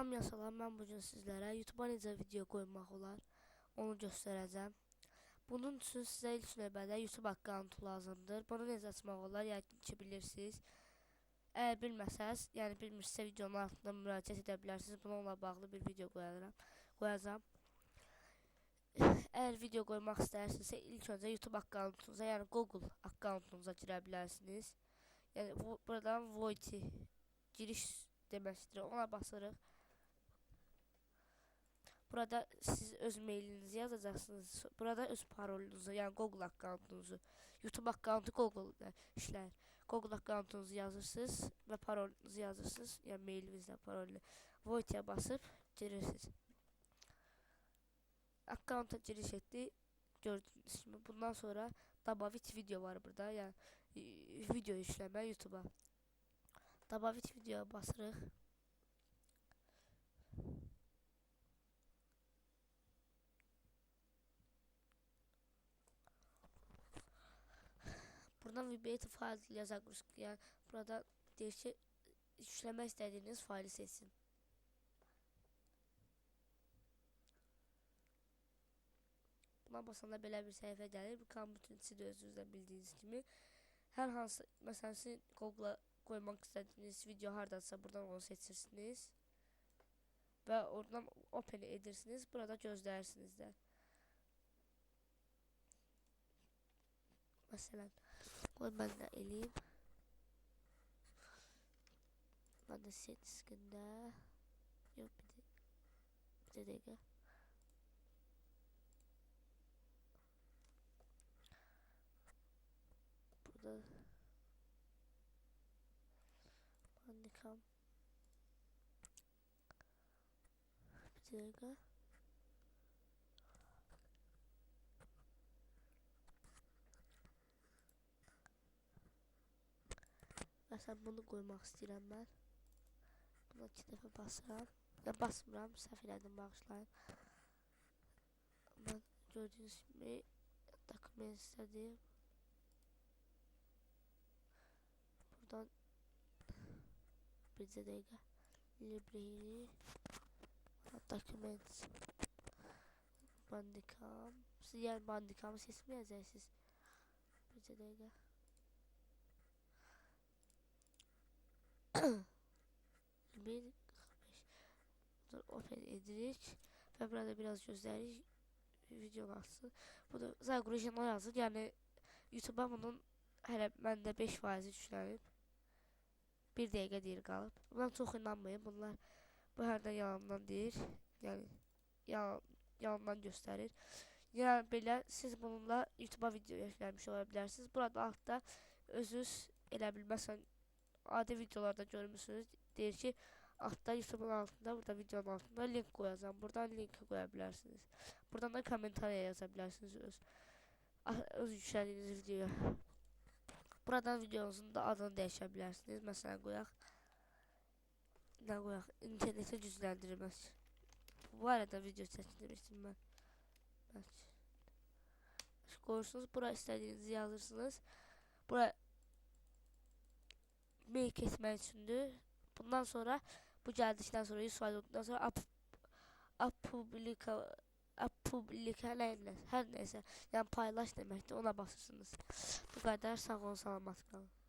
Hamıya salam, mən bu gün sizlərə necə video qoymaq olar, onu göstərəcəm. Bunun üçün sizə ilk növbədə YouTube akkauntu lazımdır. Bunu necə açmaq olar, yəqin ki bilirsiniz. Əgər bilməsəz, yəni bilmirsinizsə videonun altında müraciət edə bilərsiniz. Bununla bağlı bir video qoyacağam. qoyacağam. Əgər video qoymaq istəyirsinizsə, ilk öncə YouTube akkauntunuza, yəni Google akkauntunuza girə bilərsiniz. Yəni bu, buradan Voiti giriş deməkdir. Ona basırıq. Burada siz öz mailinizi yazacaqsınız. Burada öz parolunuzu, yəni Google akkauntunuzu, YouTube akkauntu Google işlər. Google akkauntunuzu yazırsınız və parolunuzu yazırsınız. Yəni mailinizlə parolunu Voitia basıb girirsiniz. Akkaunt'a giriş etdi. Gördüğünüz kimi bundan sonra Dabavit video var burada. Yəni e, video işləmə YouTube'a. Dabavit videoya basırıq. Buradan VBT file yazarız. Yani burada deyir ki yükləmək istədiyiniz faili seçsin. Buna basanda belə bir səhifə gəlir. Bu kompüterin içi də özünüzdən bildiyiniz kimi. Hər hansı, məsələn, sizin Google-a qoymaq video hardadsa buradan onu seçirsiniz. Və oradan open edirsiniz. Burada gözləyirsiniz də. Məsələn, qoy mən də eləyim. Mən də seçkində yox bir də bir də dəqiqə. Burada Bandicam bir dakika. Mesela bunu koymak istəyirəm mən. Buna iki dəfə basıram. Ya basmıram, səhv elədim, bağışlayın. Mən gördüyünüz kimi dokument istədim. Buradan bir də dəqiqə. Library document Bandicam. Siz yəni Bandicamı seçməyəcəksiniz. Bir də dəqiqə. Bir 45 Dur, open edirik ve burada biraz gözləyirik video qalsın. Bu da Zagrujian yazır. Yəni YouTube-a bunun hələ məndə 5% yüklənib. 1 dəqiqə deyir qalıb. Buna çox inanmayın. Bunlar bu hərdən yalandan deyir. Yəni yalan, yalandan göstərir. Yəni belə siz bununla YouTube-a video yükləmiş ola bilərsiniz. Burada altda özünüz elə bilməsən adi videolarda görmüsünüz. Deyir ki, altta YouTube'un altında, burada videonun altında link koyacağım. Buradan link koyabilirsiniz. Buradan da komentariya yazabilirsiniz öz öz yüklədiyiniz videoya. Buradan videonuzun da adını dəyişə bilərsiniz. Məsələn, qoyaq. Nə qoyaq? İnternetə gücləndirmək. Bu arada video çəkdirmişdim mən. Bəlkə. Qoyursunuz, bura istədiyinizi yazırsınız. Bura mail kesmək üçündür. Bundan sonra bu gəldikdən sonra 100 faiz olduktan sonra ap apublika apublika nə hər nəysə yəni paylaş deməkdir ona basırsınız. Bu qədər sağ olun salamat qalın.